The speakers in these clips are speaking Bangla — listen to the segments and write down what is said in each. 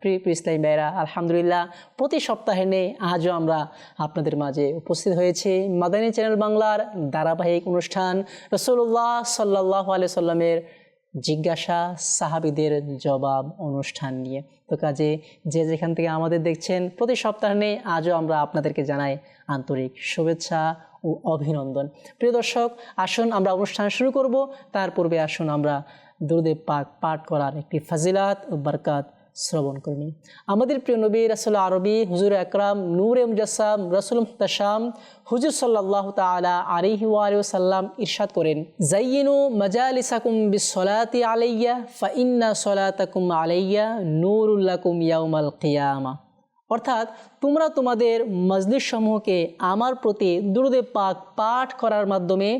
প্রিয় ইসলাম ভাইরা আলহামদুলিল্লাহ, প্রতি সপ্তাহে নেই আজও আমরা আপনাদের মাঝে উপস্থিত হয়েছি। মাদানী চ্যানেল বাংলার ধারাবাহিক অনুষ্ঠান রসুল্লাহ সাল্লাহ আলিয়া সাল্লামের জিজ্ঞাসা সাহাবিদের জবাব অনুষ্ঠান নিয়ে। তো কাজে যে যেখান থেকে আমাদের দেখছেন, প্রতি সপ্তাহে নেই আজও আমরা আপনাদেরকে জানাই আন্তরিক শুভেচ্ছা ও অভিনন্দন। প্রিয় দর্শক, আসুন আমরা অনুষ্ঠান শুরু করব। তার পূর্বে আসুন আমরা দুরুদে পাক পাঠ করার একটি ফাজিলাত ও বরকাত শ্রবণ করনি আমাদের প্রিয় নবী রাসুল আরবি হুজুর আকরাম নূর এ মুজাসাম রসুল মুহতাসাম হুজুর সাল্লাহ তালা আলিহি সাল্লাম ইরশাদ করেন, জাইয়িনু মজালিসাকুম বিসলাতি আলাইয়া ফাইন্না সলাতাকুম আলাইয়া নূরুল্লাকুম ইয়াউমাল কিয়ামা। অর্থাৎ তোমরা তোমাদের মজলিস সমূহকে আমার প্রতি দুরুদে পাক পাঠ করার মাধ্যমে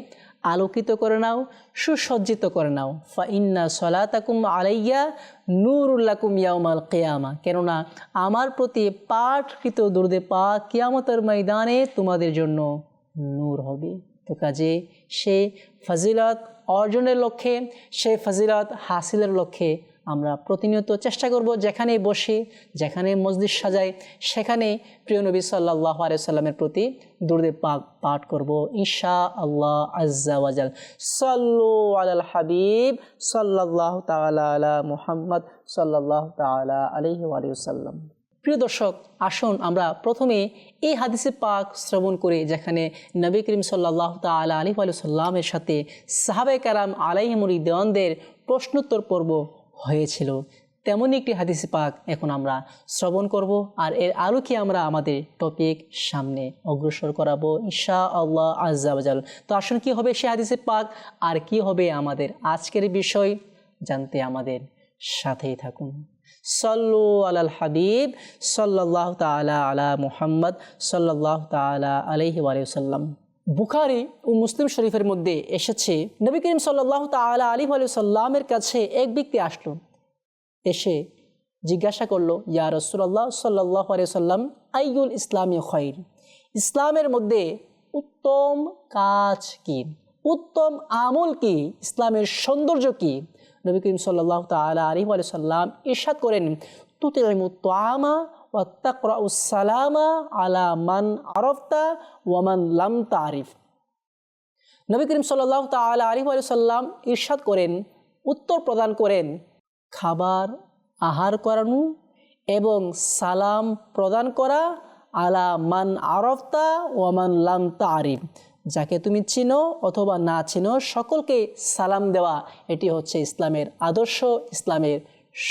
আলোকিত করে নাও, সুসজ্জিত করে নাও। ফা ইন্না সলাতাকুম আলাইয়া নূরুল্লাকুম ইয়াউমাল কেয়ামা। কেননা আমার প্রতি পাঠকৃত দুর্দে পা কিয়ামতের ময়দানে তোমাদের জন্য নূর হবে। তো কাজে সে ফজিলত অর্জনের লক্ষ্যে, সে ফজিলত হাসিলের লক্ষ্যে আমরা প্রতিনিয়ত চেষ্টা করব যেখানে বসে যেখানে মসজিদ সাজাই সেখানে প্রিয় নবী সাল্লাহ আলিয়াল্লামের প্রতি দুর্দে পাক পাঠ করব। ঈশা আল্লাহ আজ্জাওয়াজাল সাল্লু আলাল হাবিব সাল্লাহ তালা আলা মুহাম্মদ সাল্লাহ তালা আলহি আলিয়াল্লাম প্রিয় দর্শক, আসুন আমরা প্রথমে এই হাদিসে পাক শ্রবণ করে, যেখানে নবী করিম সাল্লাহ তালা আলি সাল্লামের সাথে সাহাবে কারাম আলাইহিমুরি দেওয়ানদের প্রশ্নোত্তর পর্ব হয়েছিল। তেমনই একটি হাদিস পাক এখন আমরা শ্রবণ করব আর এর আলোকে আমরা আমাদের টপিক সামনে অগ্রসর করাবো ঈশা আল্লাহ আজাল তো আসুন, কি হবে সে হাদিসে পাক আর কি হবে আমাদের আজকের বিষয় জানতে আমাদের সাথেই থাকুন। সল্লু আলাল হাবিব সাল্লাহ তালা আলা মুহাম্মদ সাল্লাহ তালা আলহি আলিয়াল্লাম বুখারি ও মুসলিম শরীফের মধ্যে এসেছে, নবী করিম সাল্লাহ তালা আলী সাল্লামের কাছে এক ব্যক্তি আসলো, এসে জিজ্ঞাসা করল, ইয়া রসুল্লাহ সাল্লাহ সাল্লাম আইগুল ইসলামী খৈর ইসলামের মধ্যে উত্তম কাজ কি? উত্তম আমল কি? ইসলামের সৌন্দর্য কি? নবী করিম সাল্লাহ তালা আলী সাল্লাম ইরশাদ করেন তুতিমা আরফতা ওয়ামান ইরশাদ করেন, উত্তর প্রদান করেন, খাবার আহার করানো এবং সালাম প্রদান করা আলা মান আরফতা ওয়ামান লাম তারিফ। যাকে তুমি চিনো অথবা না চিনো, সকলকে সালাম দেওয়া, এটি হচ্ছে ইসলামের আদর্শ, ইসলামের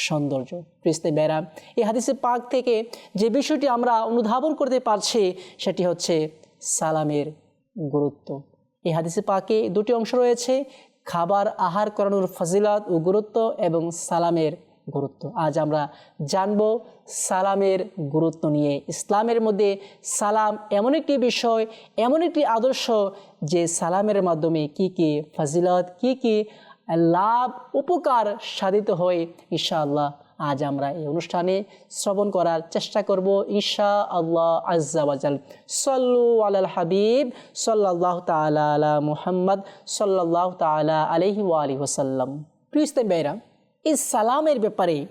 সৌন্দর্য। ক্রিস্তে বেড়া এই হাদিসে পাক থেকে যে বিষয়টি আমরা অনুধাবন করতে পারছি, সেটি হচ্ছে সালামের গুরুত্ব। এই হাদিসে পাকে দুটি অংশ রয়েছে, খাবার আহার করানোর ফজিলত ও গুরুত্ব এবং সালামের গুরুত্ব। আজ আমরা জানব সালামের গুরুত্ব নিয়ে। ইসলামের মধ্যে সালাম এমন একটি বিষয়, এমন একটি আদর্শ যে সালামের মাধ্যমে কি কি ফজিলত, কি কি লাভ, উপকার সাধিত হয় ইনশাআল্লাহ আজ আমরা এই অনুষ্ঠানে শ্রবণ করার চেষ্টা করব ঈশা আল্লাহ আজাল সল্লু আলাল হাবিব সাল্লাহ তালা আলা মুহাম্মদ সাল্লাহ তালা আলহি আলি ওসাল্লাম প্রিয় ভাইরা এই সালামের ব্যাপারে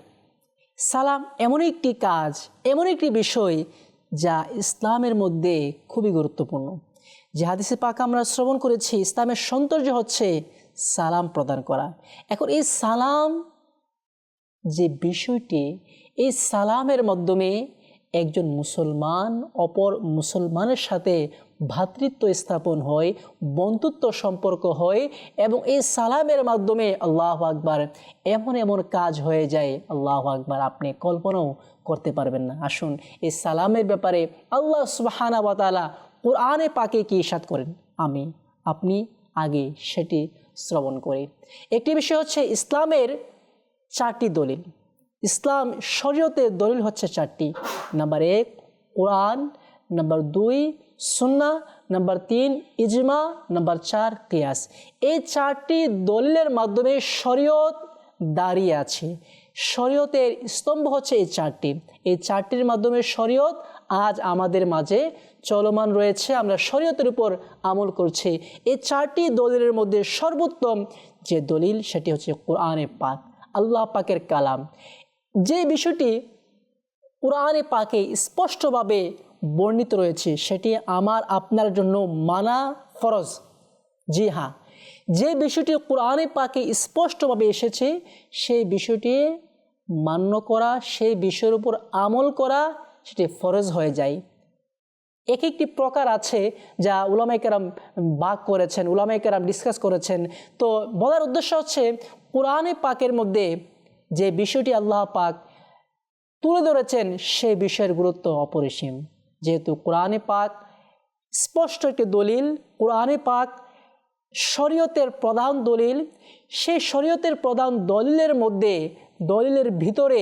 সালাম এমন একটি কাজ, এমন একটি বিষয় যা ইসলামের মধ্যে খুবই গুরুত্বপূর্ণ। যে হাদিসে পাক আমরা শ্রবণ করেছি, ইসলামের সৌন্দর্য হচ্ছে সালাম প্রদান করা। এখন এই সালাম যে বিষয়টি, এই সালামের মাধ্যমে একজন মুসলমান অপর মুসলমানের সাথে ভ্রাতৃত্ব স্থাপন হয়, বন্ধুত্ব সম্পর্ক হয় এবং এই সালামের মাধ্যমে আল্লাহ আকবার এমন এমন কাজ হয়ে যায়, আল্লাহ আকবার আপনি কল্পনাও করতে পারবেন না। আসুন, এই সালামের ব্যাপারে আল্লাহ সুবাহানা বাতালা কোরআনে পাকে কি ইসাদ করেন? আমি, আপনি, আগে সেটি শ্রবণ করি। একটি বিষয় হচ্ছে ইসলামের চারটি দলিল। ইসলাম শরীয়তের দলিল হচ্ছে চারটি। নাম্বার এক, কোরআন। নাম্বার দুই সুন্না নাম্বার তিন, ইজমা। নাম্বার চার, কিয়াস। এই চারটি দলিলের মাধ্যমে শরীয়ত দাঁড়িয়ে আছে। শরীয়তের স্তম্ভ হচ্ছে এই চারটি। এই চারটির মাধ্যমে শরীয়ত আজ আমাদের মাঝে চলমান রয়েছে, আমরা শরীয়তের উপর আমল করছি। এই চারটি দলিলের মধ্যে সর্বোত্তম যে দলিল, সেটি হচ্ছে কোরআনে পাক, আল্লাহ পাকের কালাম। যে বিষয়টি কোরআনে পাকে স্পষ্টভাবে বর্ণিত রয়েছে, সেটি আমার, আপনার জন্য মানা ফরজ। জি হ্যাঁ যে বিষয়টি কোরআনে পাকে স্পষ্টভাবে এসেছে, সেই বিষয়টি মান্য করা, সেই বিষয়ের উপর আমল করা, সেটি ফরজ হয়ে যায়। এক একটি প্রকার আছে যা উলামাইকেরাম বাক করেছেন উলামাইকেরাম ডিসকাস করেছেন। তো বলার উদ্দেশ্য হচ্ছে, কোরআনে পাকের মধ্যে যে বিষয়টি আল্লাহ পাক তুলে ধরেছেন সেই বিষয়ের গুরুত্ব অপরিসীম। যেহেতু কোরআনে পাক স্পষ্ট একটি দলিল, কোরআনে পাক শরীয়তের প্রধান দলিল সেই শরীয়তের প্রধান দলিলের মধ্যে, দলিলের ভিতরে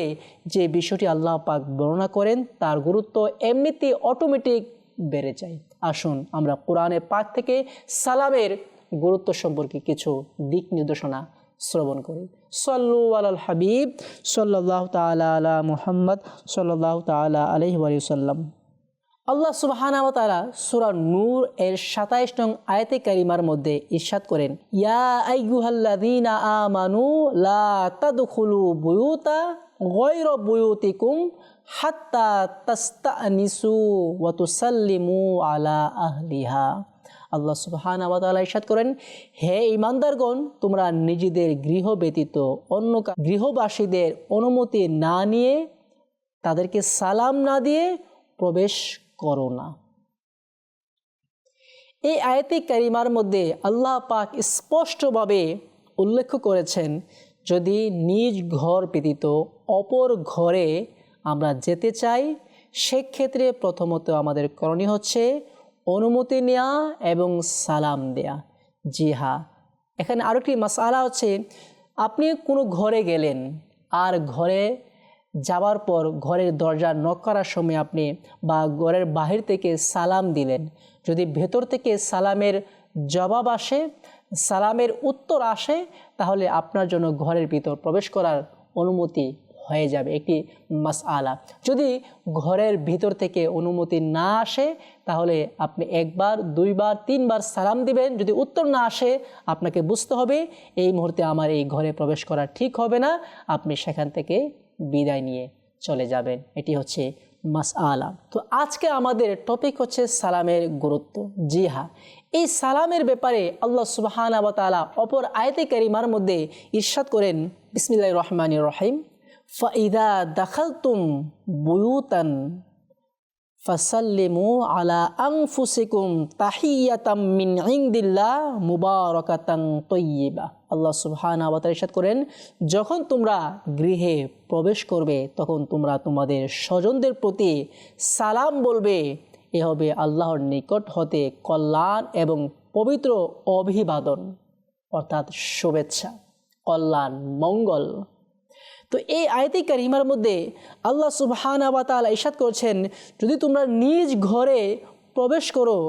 যে বিষয়টি আল্লাহ পাক বর্ণনা করেন, তার গুরুত্ব এমনিতেই অটোমেটিক বেড়ে যায়। আসুন আমরা কোরআনে পাক থেকে সালামের গুরুত্ব সম্পর্কে কিছু দিক নির্দেশনা শ্রবণ করি। সল্লু আল হাবিব সাল্লাহ তালা মুহাম্মদ সাল্লাহ তালা আলহি সাল্লাম। আল্লাহ সুবাহানা তারা সুরা নূর এর সাতাইশ নং আয়তে কারিমার মধ্যে ইরশাদ করেন, ইয়া আইয়ুহাল্লাযীনা আমানু লা তাদখুলু বুয়ুতা গায়রা বুয়ুতিকুম হাত্তা তাস্তানিসু ওয়া তুসাল্লিমু আলা আহলিহা। আল্লাহ সুবহানা তাআলা ইরশাদ করেন, হে ঈমানদারগণ, তোমরা নিজেদের গৃহ ব্যতীত অন্য গৃহবাসীদের অনুমতি না নিয়ে তাদেরকে সালাম না দিয়ে প্রবেশ করো না। এই আয়তে কারিমার মধ্যে আল্লাহ পাক স্পষ্টভাবে উল্লেখ করেছেন, যদি নিজ ঘর ব্যতীত অপর ঘরে আমরা যেতে চাই, সেক্ষেত্রে প্রথমত আমাদের করণীয় হচ্ছে অনুমতি নেওয়া এবং সালাম দেয়া। জি হা এখানে আরও একটি মশালা হচ্ছে, আপনি কোনো ঘরে গেলেন, আর ঘরে যাওয়ার পর ঘরের দরজা নক করার সময় আপনি বা ঘরের বাহির থেকে সালাম দিলেন। যদি ভেতর থেকে সালামের জবাব আসে, সালামের উত্তর আসে, তাহলে আপনার জন্য ঘরের ভিতর প্রবেশ করার অনুমতি হয়ে যাবে, একটি মাস আলা যদি ঘরের ভিতর থেকে অনুমতি না আসে, তাহলে আপনি একবার, দুইবার, তিনবার সালাম দিবেন। যদি উত্তর না আসে, আপনাকে বুঝতে হবে, এই মুহূর্তে আমার এই ঘরে প্রবেশ করা ঠিক হবে না, আপনি সেখান থেকে বিদায় নিয়ে চলে যাবেন। এটি হচ্ছে মাস আলা তো আজকে আমাদের টপিক হচ্ছে সালামের গুরুত্ব জি হ্যাঁ এই সালামের ব্যাপারে আল্লাহ সুবাহানা তালা অপর আয়তে কারিমার মধ্যে ইরশাদ করেন বিসমিল্লাহ রহমান রহিম। ফাইদা দাখালতুম বুয়ুতান ফাসাল্লিমু আলা আনফুসিকুম তাহিয়াতাম মিন ইনদিল্লাহ মুবারাকাতান তৈয়িবা আল্লাহ সুবহানাহু ওয়া তাআলা করেন, যখন তোমরা গৃহে প্রবেশ করবে, তখন তোমরা তোমাদের স্বজনদের প্রতি সালাম বলবে। এ হবে আল্লাহর নিকট হতে কল্যাণ এবং পবিত্র অভিবাদন, অর্থাৎ শুভেচ্ছা, কল্যাণ, মঙ্গল। তো এই আয়তি কারিমার মধ্যে আল্লাহ সুবহানা বা তাআলা ইরশাদ করছেন, যদি তোমরা নিজ ঘরে প্রবেশ করো,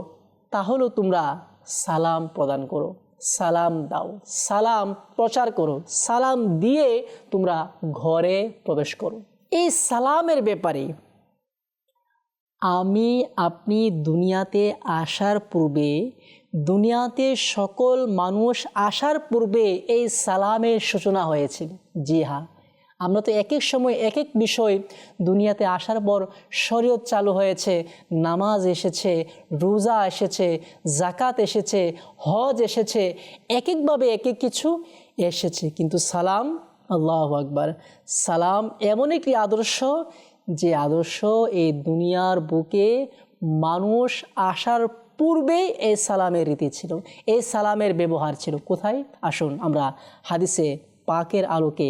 তাহলেও তোমরা সালাম প্রদান করো। সালাম দাও, সালাম প্রচার করো, সালাম দিয়ে তোমরা ঘরে প্রবেশ করো। এই সালামের ব্যাপারে আমি, আপনি দুনিয়াতে আসার পূর্বে, দুনিয়াতে সকল মানুষ আসার পূর্বে এই সালামের সূচনা হয়েছিল জি হ্যাঁ। আমরা তো এক এক সময় এক এক বিষয় দুনিয়াতে আসার পর শরীয়ত চালু হয়েছে। নামাজ এসেছে, রোজা এসেছে জাকাত এসেছে, হজ এসেছে এক একভাবে এক এক কিছু এসেছে। কিন্তু সালাম, আল্লাহ আকবার, সালাম এমন একটি আদর্শ যে আদর্শ এই দুনিয়ার বুকে মানুষ আসার পূর্বে এই সালামের রীতি ছিল, এই সালামের ব্যবহার ছিল। কোথায়? আসুন আমরা হাদিসে পাকের আলোকে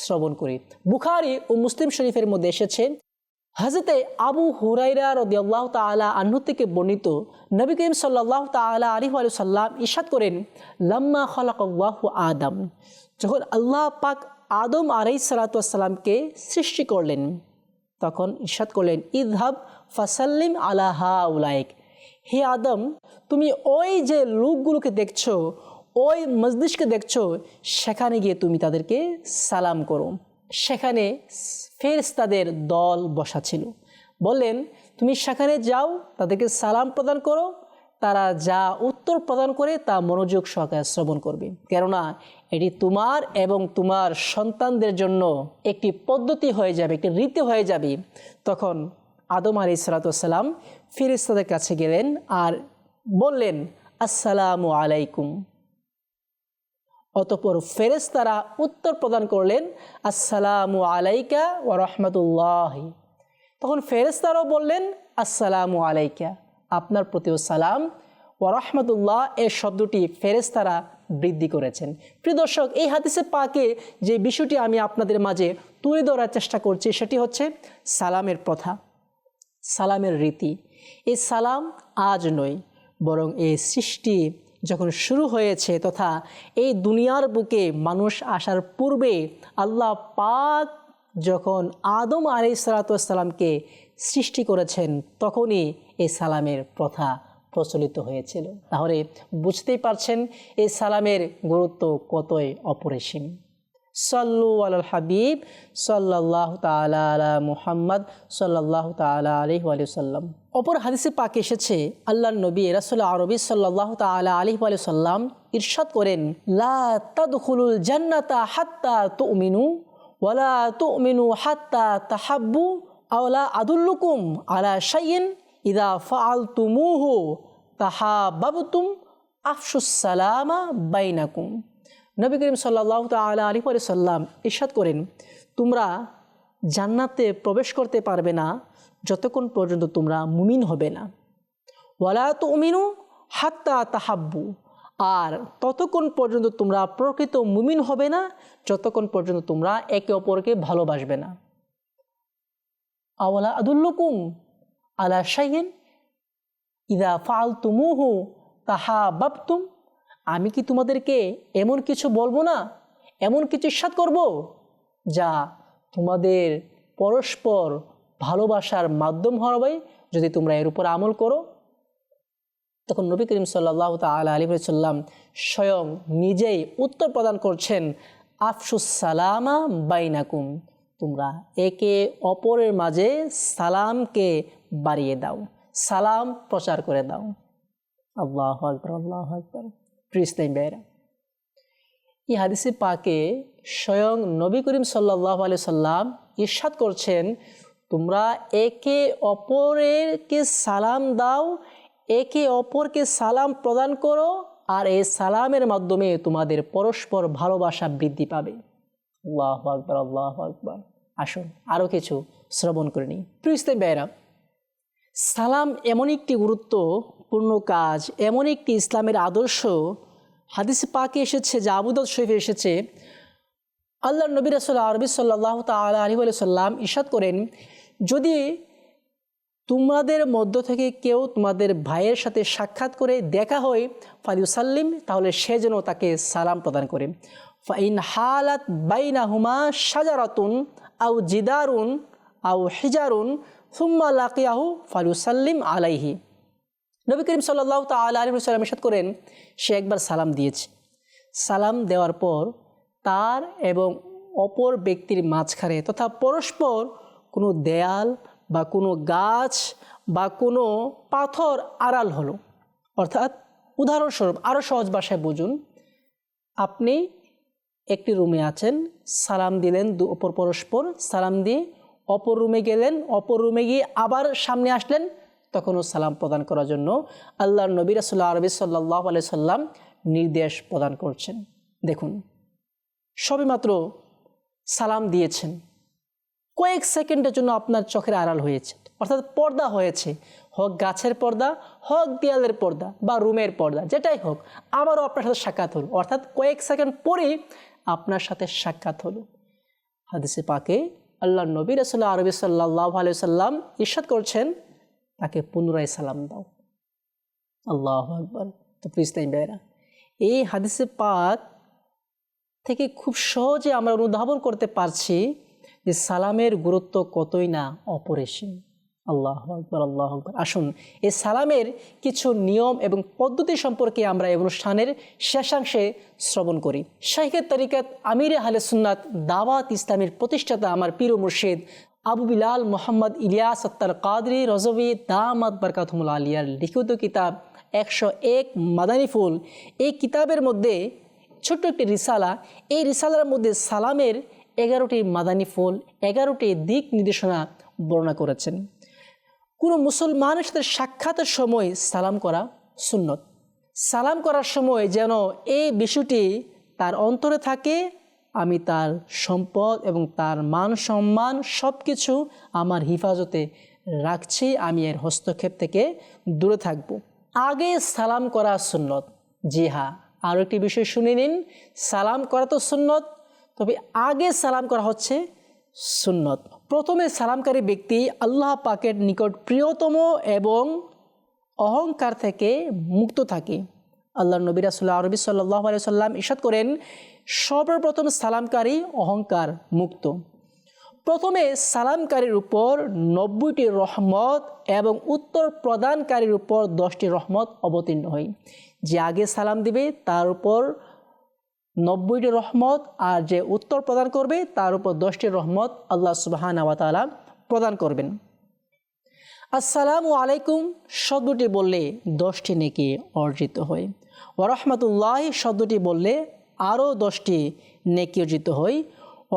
শ্রবণ করি। বুখারি ও মুসলিম শরীফের মধ্যে এসেছে হজরতে আবু হুরাইরা রদিয়াল্লাহ তালা আহ্ন থেকে বর্ণিত নবী করিম সাল্লাহ তালা আলী সাল্লাম ইশাদ করেন, লাম্মা খলাকাল্লাহু আদম। যখন আল্লাহ পাক আদম আলাই সালাতামকে সৃষ্টি করলেন, তখন ইরশাদ করলেন ইদহাব ফাসাল্লিম আলাহা উলাইক হে আদম, তুমি ওই যে লোকগুলোকে দেখছ ওই মজলিসকে দেখছ, সেখানে গিয়ে তুমি তাদেরকে সালাম করো। সেখানে ফেরেশতাদের দল বসা ছিল বললেন, তুমি সেখানে যাও, তাদেরকে সালাম প্রদান করো। তারা যা উত্তর প্রদান করে তা মনোযোগ সহকারে শ্রবণ করবে। কেননা, এটি তোমার এবং তোমার সন্তানদের জন্য একটি পদ্ধতি হয়ে যাবে, একটি রীতি হয়ে যাবে। তখন আদম আলি সালাতাম ফিরিস্তাদের কাছে গেলেন আর বললেন, আসসালামু আলাইকুম। অতপর ফেরেস্তারা উত্তর প্রদান করলেন, আসসালামু আলাইকা ও রহমতুল্লাহ। তখন ফেরেস্তারাও বললেন, আসসালামু আলাইকা। আপনার প্রতিও সালাম। ও রহমতুল্লাহ এর শব্দটি ফেরেস্তারা বৃদ্ধি করেছেন। প্রিয় দর্শক, এই হাদিসে পাকে যে বিষয়টি আমি আপনাদের মাঝে তুলে ধরার চেষ্টা করছি, সেটি হচ্ছে সালামের প্রথা, সালামের রীতি। এই সালাম আজ নয়, বরং এই সৃষ্টি যখন শুরু হয়েছে তথা এই দুনিয়ার বুকে মানুষ আসার পূর্বে আল্লাহ পাক যখন আদম আলি সালাতামকে সৃষ্টি করেছেন, তখনই এই সালামের প্রথা প্রচলিত হয়েছিল। তাহলে বুঝতেই পারছেন এই সালামের গুরুত্ব কতই অপরিসীম। সাল্লু আল হাবিব সাল্লাহ তালা আলা মুহাম্মদ সাল্লাহ তালা আলি সাল্লাম অপর হাদিসে পাক এসেছে আল্লাহ নবী রাসুল্লাহ আরবি সাল্লাহ তালা আলি সাল্লাম ইরশাদ করেন, লা তাদখুলুল জান্নাতা হাত্তা তুমিনু ওয়ালা তুমিনু হাত্তা তাহাব্বু আওলা আদুল্লুকুম আলা শাইন ইদা ফাল তুমুহু তাহাবাবতুম আফসুসালামা বাইনাকুম। নবী করিম সাল্লাহ তালা আলী সাল্লাম ইরশাদ করেন, তোমরা জান্নাতে প্রবেশ করতে পারবে না যতক্ষণ পর্যন্ত তোমরা মুমিন হবে না। ওয়ালা তো উমিনু হাত্তা তাহাব্বু। আর ততক্ষণ পর্যন্ত তোমরা প্রকৃত মুমিন হবে না যতক্ষণ পর্যন্ত তোমরা একে অপরকে ভালোবাসবে না। আওয়ালা আদুল্লুকুম আলা শাহিন ইদা ফাল তুমুহু তাহা বাবতুম আমি কি তোমাদেরকে এমন কিছু বলব না? এমন কিছু ইস্বাদ করব? যা তোমাদের পরস্পর ভালোবাসার মাধ্যম হবে যদি তোমরা এর উপর আমল করো। তখন নবী করিম সাল্লাহ তাল আলী সাল্লাম স্বয়ং নিজেই উত্তর প্রদান করছেন, আফসুস সালামা বাইনাকুম, তোমরা একে অপরের মাঝে সালামকে বাড়িয়ে দাও, সালাম প্রচার করে দাও। আল্লাহ আকবর আল্লাহ আকবর। প্রিস্তাইম বেরা এই হাদিসে পাকে স্বয়ং নবী করিম সাল্লাহ আলি সাল্লাম ইরশাদ করছেন, তোমরা একে অপরেরকে সালাম দাও, একে অপরকে সালাম প্রদান করো, আর এই সালামের মাধ্যমে তোমাদের পরস্পর ভালোবাসা বৃদ্ধি পাবে। আল্লাহ আকবর আল্লাহ আকবর। আসুন আরও কিছু শ্রবণ করে নিই। প্রিস্তাইম বেরা সালাম এমন একটি গুরুত্বপূর্ণ কাজ। এমন একটি ইসলামের আদর্শ হাদিস পাকে এসেছে, যা আবুদত শরীফে এসেছে। আল্লাহ নবী রাসুল আরবি সাল্লাহ তালা আলী সাল্লাম ইশাদ করেন, যদি তোমাদের মধ্য থেকে কেউ তোমাদের ভাইয়ের সাথে সাক্ষাৎ করে দেখা হয়, ফালিউসাল্লিম, তাহলে সে যেন তাকে সালাম প্রদান করে। ফাইন হালাত বাইনা হুমা সাজারাতুন আউ জিদারুন আউ হিজারুন, সুম্মা লাকিয়াহু ফালুসাল্লিম আলাইহি। নবী করিম সাল্লাহ তাল আলী সাল্লাম ইসাদ করেন, সে একবার সালাম দিয়েছে। সালাম দেওয়ার পর তার এবং অপর ব্যক্তির মাঝখানে তথা পরস্পর কোনো দেয়াল বা কোনো গাছ বা কোনো পাথর আড়াল হলো। অর্থাৎ উদাহরণস্বরূপ আরও সহজ ভাষায় বুঝুন, আপনি একটি রুমে আছেন, সালাম দিলেন দু, অপর পরস্পর, সালাম দিয়ে অপর রুমে গেলেন, অপর রুমে গিয়ে আবার সামনে আসলেন তখনও সালাম প্রদান করার জন্য আল্লাহ নবী রাসুল্লাহ আরবি সাল্লাহ আলাই সাল্লাম নির্দেশ প্রদান করছেন। দেখুন, সবেমাত্র সালাম দিয়েছেন। কয়েক সেকেন্ডের জন্য আপনার চোখের আড়াল হয়েছে, অর্থাৎ পর্দা হয়েছে। হোক গাছের পর্দা, হোক দেয়ালের পর্দা বা রুমের পর্দা, যেটাই হোক, আবারও আপনার সাথে সাক্ষাৎ হলো। অর্থাৎ কয়েক সেকেন্ড পরেই আপনার সাথে সাক্ষাৎ হলো। হাদিসে পাকে আল্লাহ নবী রসল্লাহ আরবি সাল্লাহ আলিয়াল্লাম ইরশাদ করছেন তাকে পুনরায় সালাম দাও। আল্লাহ আকবর। তো প্রিস্তাই বেরা এই হাদিসে পাক থেকে খুব সহজে আমরা অনুধাবন করতে পারছি যে সালামের গুরুত্ব কতই না অপরিসীম। আল্লাহ আকবর আল্লাহ আকবর। আসুন, এই সালামের কিছু নিয়ম এবং পদ্ধতি সম্পর্কে আমরা এই অনুষ্ঠানের শেষাংশে শ্রবণ করি। শাহিকের তারিকাত আমির আহলে সুন্নাত দাওয়াত ইসলামের প্রতিষ্ঠাতা আমার পীর মুর্শিদ আবু বিলাল মোহাম্মদ ইলিয়াস আত্তার কাদরি রজবি দামাত বরকাতমুল আলিয়ার লিখিত কিতাব একশো এক মাদানী ফুল। এই কিতাবের মধ্যে ছোট্ট একটি রিসালা, এই রিসালার মধ্যে সালামের এগারোটি মাদানী ফুল, এগারোটি দিক নির্দেশনা বর্ণনা করেছেন। কোনো মুসলমানের সাথে সাক্ষাতের সময় সালাম করা সুন্নত। সালাম করার সময় যেন এই বিষয়টি তার অন্তরে থাকে আমি তার সম্পদ এবং তার মান সম্মান সব কিছু আমার হিফাজতে রাখছি, আমি এর হস্তক্ষেপ থেকে দূরে থাকব। আগে সালাম করা সুন্নত। জি হ্যাঁ আরও একটি বিষয় শুনে নিন। সালাম করা তো সুন্নত, তবে আগে সালাম করা হচ্ছে সুন্নত। প্রথমে সালামকারী ব্যক্তি আল্লাহ পাকের নিকট প্রিয়তম এবং অহংকার থেকে মুক্ত থাকে। আল্লাহ নবী রাসুল্লাহ আরবি সাল্লাহ সাল্লাম ইসাদ করেন, সর্বপ্রথম সালামকারী অহংকার মুক্ত। প্রথমে সালামকারীর উপর নব্বইটি রহমত এবং উত্তর প্রদানকারীর উপর দশটি রহমত অবতীর্ণ হয় যে আগে সালাম দিবে, তার উপর নব্বইটি রহমত, আর যে উত্তর প্রদান করবে, তার উপর দশটি রহমত আল্লাহ সুবাহান আওয়াতালা প্রদান করবেন। আসসালামু আলাইকুম শব্দটি বললে দশটি নেকি অর্জিত হয়। ওরহমতুল্লাহ শব্দটি বললে আরও দশটি নেকি অর্জিত হয়।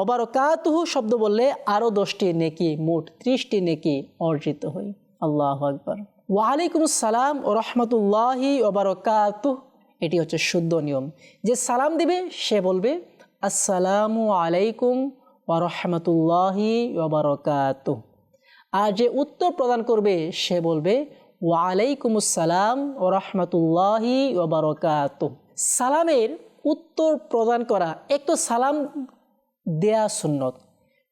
ওবারকাতুহু শব্দ বললে আরও দশটি নেকি, মোট ত্রিশটি নেকি অর্জিত হয়। আল্লাহ আকবর। ওয়ালাইকুম আসসালাম ও রহমতুল্লাহি ওবারকাতুহ এটি হচ্ছে শুদ্ধ নিয়ম। যে সালাম দিবে, সে বলবে, আসসালামু আলাইকুম ও ওরহমতুল্লাহি ওবরকাত আর যে উত্তর প্রদান করবে, সে বলবে ওয়ালাইকুম আসসালাম ও রহমতুল্লাহি ওবরকাত সালামের উত্তর প্রদান করা, একটু সালাম দেয়া সুন্নত।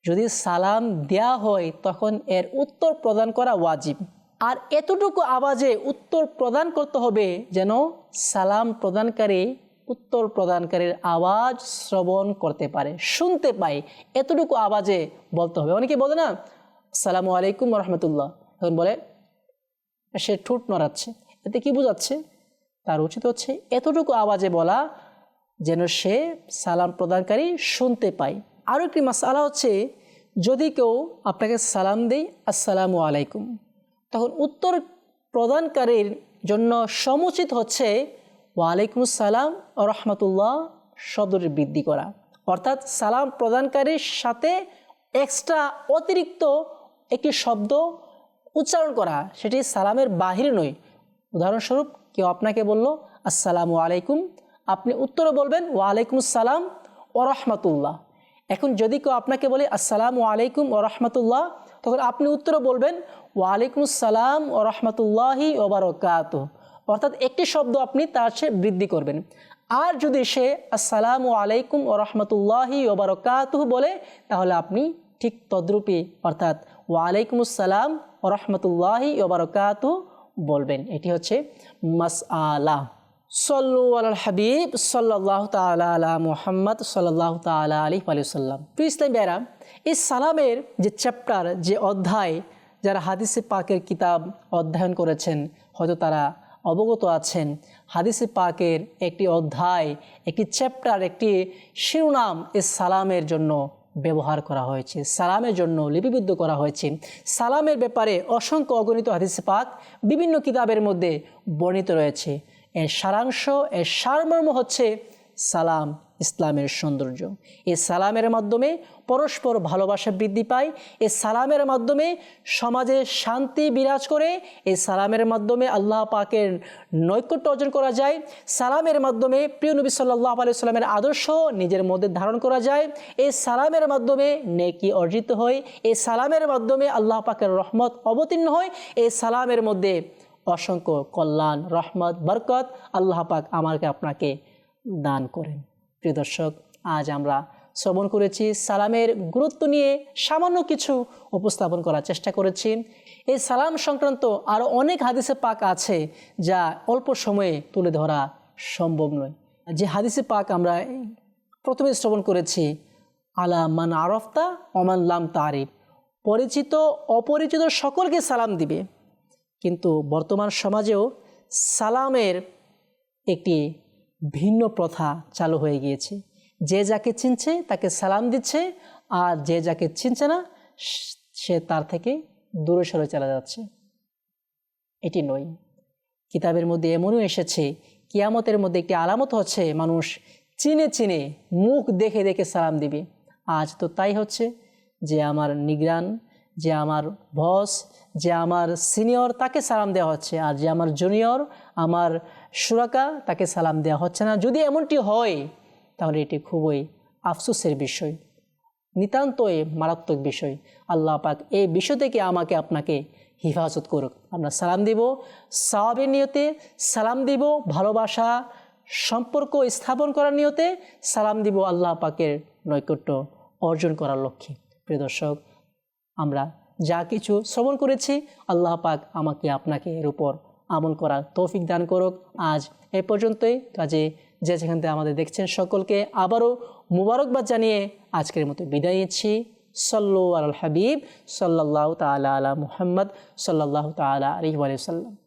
যদি সালাম দেয়া হয়, তখন এর উত্তর প্রদান করা ওয়াজিব। আর এতটুকু আওয়াজে উত্তর প্রদান করতে হবে যেন সালাম প্রদানকারী উত্তর প্রদানকারীর আওয়াজ শ্রবণ করতে পারে, শুনতে পায়। এতটুকু আওয়াজে বলতে হবে। অনেকে বলে না, সালামু আলাইকুম রহমতুল্লাহ তখন বলে সে ঠোঁট নড়াচ্ছে। এতে কি বোঝাচ্ছে? তার উচিত হচ্ছে এতটুকু আওয়াজে বলা যেন সে সালাম প্রদানকারী শুনতে পায়। আরও একটি মাসালা হচ্ছে, যদি কেউ আপনাকে সালাম দেয়, আসসালামু আলাইকুম, তখন উত্তর প্রদানকারীর জন্য সমুচিত হচ্ছে, ওয়ালাইকুম সালাম ও রহমতুল্লাহ শব্দটি বৃদ্ধি করা। অর্থাৎ সালাম প্রদানকারীর সাথে এক্সট্রা অতিরিক্ত একটি শব্দ উচ্চারণ করা সেটি সালামের বাহিরে নয়। উদাহরণস্বরূপ কেউ আপনাকে বলল, আসসালামু আলাইকুম। আপনি উত্তরে বলবেন, ওয়ালাইকুম সালাম ও রহমতুল্লাহ। এখন যদি কেউ আপনাকে বলে, আসসালামু আলাইকুম ও রহমতুল্লাহ, তখন আপনি উত্তরে বলবেন, ওয়ালাইকুম সালাম ও রহমতুল্লাহি ওবরকাত অর্থাৎ একটি শব্দ আপনি তার চেয়ে বৃদ্ধি করবেন। আর যদি সে, আসসালামু আলাইকুম ও রহমতুল্লাহি ওবরকাত বলে, তাহলে আপনি ঠিক তদ্রূপী, অর্থাৎ ওয়ালাইকুম আসসালাম রহমতুল্লাহি ওবরকাত বলবেন। এটি হচ্ছে মাস আলা সল্লু আল হাবিব সাল্লাহ তালা আলা মুহাম্মদ সাল্লাহ তালা আলী আলিয়াল্লাম প্রিয় ইসলাম বেরা এই সালামের যে চ্যাপ্টার, যে অধ্যায়, যারা হাদিসে পাকের কিতাব অধ্যয়ন করেছেন, হয়তো তারা অবগত আছেন, হাদিসে পাকের একটি অধ্যায়, একটি চ্যাপ্টার, একটি শিরোনাম এই সালামের জন্য ব্যবহার করা হয়েছে, সালামের জন্য লিপিবদ্ধ করা হয়েছে। সালামের ব্যাপারে অসংখ্য অগণিত হাদিস পাক বিভিন্ন কিতাবের মধ্যে বর্ণিত রয়েছে। এর সারাংশ, এর সারমর্ম হচ্ছে সালাম। ইসলামের সৌন্দর্য। এই সালামের মাধ্যমে পরস্পর ভালোবাসা বৃদ্ধি পায়। এ সালামের মাধ্যমে সমাজে শান্তি বিরাজ করে। এই সালামের মাধ্যমে আল্লাহ পাকের নৈকট্য অর্জন করা যায়। সালামের মাধ্যমে প্রিয় নবী সাল্লাহ আলাইসাল্লামের আদর্শ নিজের মধ্যে ধারণ করা যায়। এই সালামের মাধ্যমে নেকি অর্জিত হয় এই সালামের মাধ্যমে আল্লাহ পাকের রহমত অবতীর্ণ হয় এই সালামের মধ্যে অসংখ্য কল্যাণ, রহমত, বরকত আল্লাহ পাক আমাকে আপনাকে দান করেন। প্রিয় দর্শক, আজ আমরা শ্রবণ করেছি সালামের গুরুত্ব নিয়ে সামান্য কিছু উপস্থাপন করার চেষ্টা করেছি। এই সালাম সংক্রান্ত আরও অনেক হাদিসে পাক আছে যা অল্প সময়ে তুলে ধরা সম্ভব নয়। যে হাদিসে পাক আমরা প্রথমে শ্রবণ করেছি, আলা মান আরফতা অমান লাম তারিফ পরিচিত, অপরিচিত সকলকে সালাম দিবে। কিন্তু বর্তমান সমাজেও সালামের একটি ভিন্ন প্রথা চালু হয়ে গিয়েছে। যে যাকে চিনছে তাকে সালাম দিচ্ছে, আর যে যাকে চিনছে না, সে তার থেকে দূরে সরে চলে যাচ্ছে। এটি নয়। কিতাবের মধ্যে এমনও এসেছে, কিয়ামতের মধ্যে একটি আলামত হচ্ছে, মানুষ চিনে চিনে মুখ দেখে দেখে সালাম দিবে। আজ তো তাই হচ্ছে যে আমার নিগ্রান, যে আমার বস, যে আমার সিনিয়র তাকে সালাম দেওয়া হচ্ছে, আর যে আমার জুনিয়র, আমার সুরাকা তাকে সালাম দেওয়া হচ্ছে না। যদি এমনটি হয়, তাহলে এটি খুবই আফসোসের বিষয়, নিতান্তই মারাত্মক বিষয়। আল্লাহ পাক এই বিষয় থেকে আমাকে আপনাকে হিফাজত করুক। আমরা সালাম দিব সাহাবের নিয়তে সালাম দিব, ভালোবাসা, সম্পর্ক স্থাপন করার নিয়তে সালাম দিব আল্লাহ পাকের নৈকট্য অর্জন করার লক্ষ্যে। প্রিয় দর্শক, আমরা যা কিছু শ্রবণ করেছি, আল্লাহ পাক আমাকে আপনাকে এর উপর আমল করার তৌফিক দান করুক। আজ এ পর্যন্তই। কাজে যে যেখান থেকে আমাদের দেখছেন সকলকে আবারও মুবারকবাদ জানিয়ে আজকের মতো বিদায় নিচ্ছি। সল্লু আল হাবিব সাল্লাহ তালা আলা মুহাম্মদ সাল্লাহ তালা আলহি সাল্লাম।